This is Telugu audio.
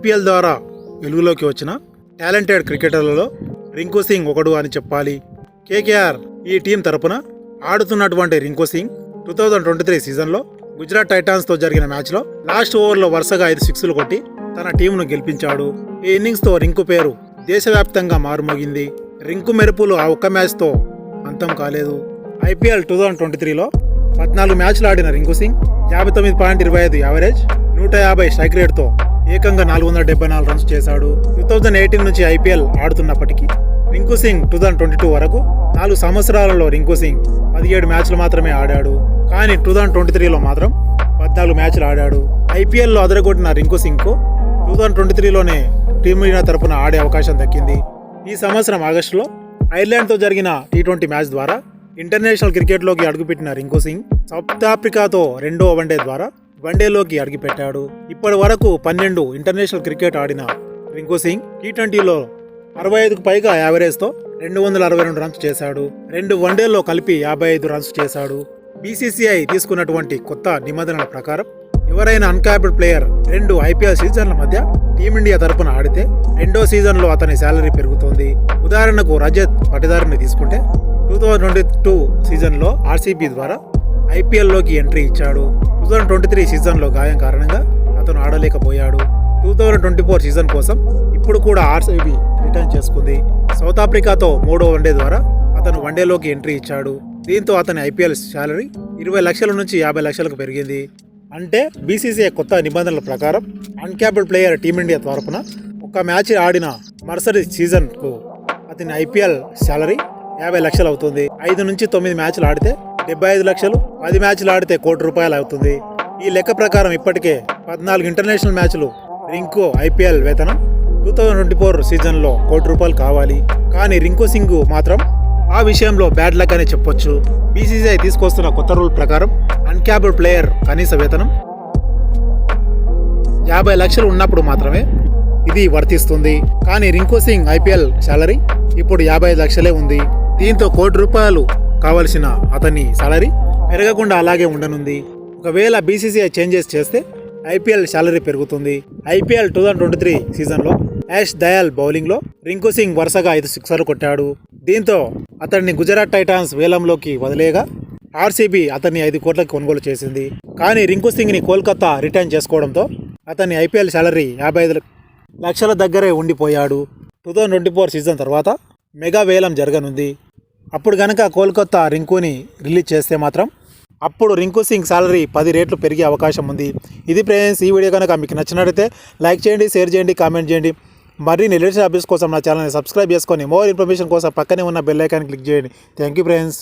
ఐపీఎల్ ద్వారా వెలుగులోకి వచ్చిన టాలెంటెడ్ క్రికెటర్లలో రింకు సింగ్ ఒకడు అని చెప్పాలి. కేకేఆర్ ఈ టీం తరపున ఆడుతున్నటువంటి Rinku Singh two thousand twenty three సీజన్లో గుజరాత్ టైటాన్స్తో జరిగిన మ్యాచ్లో లాస్ట్ ఓవర్లో వరుసగా ఐదు సిక్స్లు కొట్టి తన టీంను గెలిపించాడు. ఈ ఇన్నింగ్స్తో రింకు పేరు దేశవ్యాప్తంగా మారుమోగింది. రింకు మెరుపులు ఆ ఒక్క మ్యాచ్తో అంతం కాలేదు. ఐపీఎల్ టూ థౌజండ్ ట్వంటీ త్రీలో పద్నాలుగు మ్యాచ్లు ఆడిన రింకు సింగ్ యాభై తొమ్మిది పాయింట్ ఇరవై ఐదు యావరేజ్ నూట యాభై స్ట్రైక్ రేట్తో ఏకంగా నాలుగు వందల డెబ్బై నాలుగు రన్స్ చేశాడు. టూ థౌజండ్ ఎయిటీన్ నుంచి IPL ఆడుతున్నప్పటికీ Rinku Singh two thousand twenty two వరకు నాలుగు సంవత్సరాలలో రింకు సింగ్ పదిహేడు మ్యాచ్లు మాత్రమే ఆడాడు. కానీ టూ థౌజండ్ ట్వంటీ త్రీలో మాత్రం పద్నాలుగు మ్యాచ్లు ఆడాడు. ఐపీఎల్లో అదరగొట్టిన రింకు సింగ్కు టూ థౌజండ్ ట్వంటీ త్రీలోనే టీమిండియా తరపున ఆడే అవకాశం దక్కింది. ఈ సంవత్సరం ఆగస్టులో ఐర్లాండ్తో జరిగిన టీ ట్వంటీ మ్యాచ్ ద్వారా ఇంటర్నేషనల్ క్రికెట్లోకి అడుగుపెట్టిన రింకు సింగ్ సౌత్ ఆఫ్రికాతో రెండో వన్డే ద్వారా వన్డేలోకి అడుగుపెట్టాడు. ఇప్పటి వరకు పన్నెండు ఇంటర్నేషనల్ క్రికెట్ ఆడిన రింకు సింగ్ టీ ట్వంటీలో అరవై ఐదుకు పైగా యావరేజ్తో రెండు వందల అరవై రెండు రన్స్ చేశాడు. రెండు వన్డేల్లో కలిపి యాభై ఐదు రన్స్ చేశాడు. బీసీసీఐ తీసుకున్నటువంటి కొత్త నిబంధనల ప్రకారం ఎవరైనా అన్కాప్డ్ ప్లేయర్ రెండు ఐపీఎల్ సీజన్ల మధ్య టీమిండియా తరపున ఆడితే రెండో సీజన్లో అతని శాలరీ పెరుగుతుంది. ఉదాహరణకు రజత్ పటిదారుని తీసుకుంటే టూ థౌజండ్ ట్వంటీ టూ సీజన్లో ఆర్సీబీ ద్వారా ఐపీఎల్లోకి ఎంట్రీ ఇచ్చాడు. థౌజండ్ ట్వంటీ త్రీ సీజన్లో గాయం కారణంగా అతను ఆడలేకపోయాడు. Two thousand twenty four season కోసం ఇప్పుడు కూడా ఆర్సీబీ రిటర్న్ చేసుకుంది. సౌత్ ఆఫ్రికాతో మూడో వన్డే ద్వారా అతను వన్డేలోకి ఎంట్రీ ఇచ్చాడు. దీంతో అతని ఐపీఎల్ శాలరీ ఇరవై లక్షల నుంచి యాభై లక్షలకు పెరిగింది. అంటే బీసీసీఐ కొత్త నిబంధనల ప్రకారం అన్క్యాప్డ్ ప్లేయర్ టీమిండియా తరపున ఒక మ్యాచ్ ఆడిన మరుసటి సీజన్కు అతని ఐపీఎల్ శాలరీ యాభై లక్షలు అవుతుంది. ఐదు నుంచి తొమ్మిది మ్యాచ్లు ఆడితే డెబ్బై ఐదు లక్షలు పది మ్యాచ్లు ఆడితే కోటి రూపాయలు అవుతుంది. ఈ లెక్క ప్రకారం ఇప్పటికే పద్నాలుగు ఇంటర్నేషనల్ మ్యాచ్లు రింకో ఐపీఎల్ వేతనం టూ థౌజండ్ ట్వంటీ ఫోర్ సీజన్లో కోటి రూపాయలు కావాలి. కానీ రింకు సింగ్ మాత్రం ఆ విషయంలో బ్యాడ్ లక్ అని చెప్పొచ్చు. బీసీసీఐ తీసుకొస్తున్న కొత్త రూల్ ప్రకారం అన్క్యాప్డ్ ప్లేయర్ కనీస వేతనం యాభై లక్షలు ఉన్నప్పుడు మాత్రమే ఇది వర్తిస్తుంది. కానీ రింకు సింగ్ ఐపీఎల్ శాలరీ ఇప్పుడు యాభై లక్షలే ఉంది. దీంతో కోటి రూపాయలు కావలసిన అతని సాలరీ పెరగకుండా అలాగే ఉండనుంది. ఒకవేళ బీసీసీఐ చేంజెస్ చేస్తే ఐపీఎల్ శాలరీ పెరుగుతుంది. IPL two thousand twenty three సీజన్లో యాష్ దయాల్ బౌలింగ్లో రింకు సింగ్ వరుసగా ఐదు సిక్సర్లు కొట్టాడు. దీంతో అతన్ని గుజరాత్ టైటాన్స్ వేలంలోకి వదిలేగా ఆర్సీబీ అతన్ని ఐదు కోట్లకు కొనుగోలు చేసింది. కానీ రింకు సింగ్ని కోల్కతా రిటర్న్ చేసుకోవడంతో అతని ఐపీఎల్ శాలరీ యాభై ఐదు లక్షల దగ్గరే ఉండిపోయాడు. Two thousand twenty four season తర్వాత మెగా వేలం జరగనుంది. అప్పుడు గనక కోల్కతా రింకుని రిలీజ్ చేస్తే మాత్రం అప్పుడు రింకు సింగ్ సాలరీ పది రేట్లు పెరిగే అవకాశం ఉంది. ఇది ఫ్రెండ్స్ ఈ వీడియో కనుక మీకు నచ్చినట్లయితే లైక్ చేయండి షేర్ చేయండి కామెంట్ చేయండి. మరిన్ని లేటెస్ట్ అప్డేట్స్ కోసం నా ఛానల్ని సబ్స్క్రైబ్ చేసుకొని మోర్ ఇన్ఫర్మేషన్ కోసం పక్కనే ఉన్న బెల్ ఐకాన్ క్లిక్ చేయండి. Thank you friends.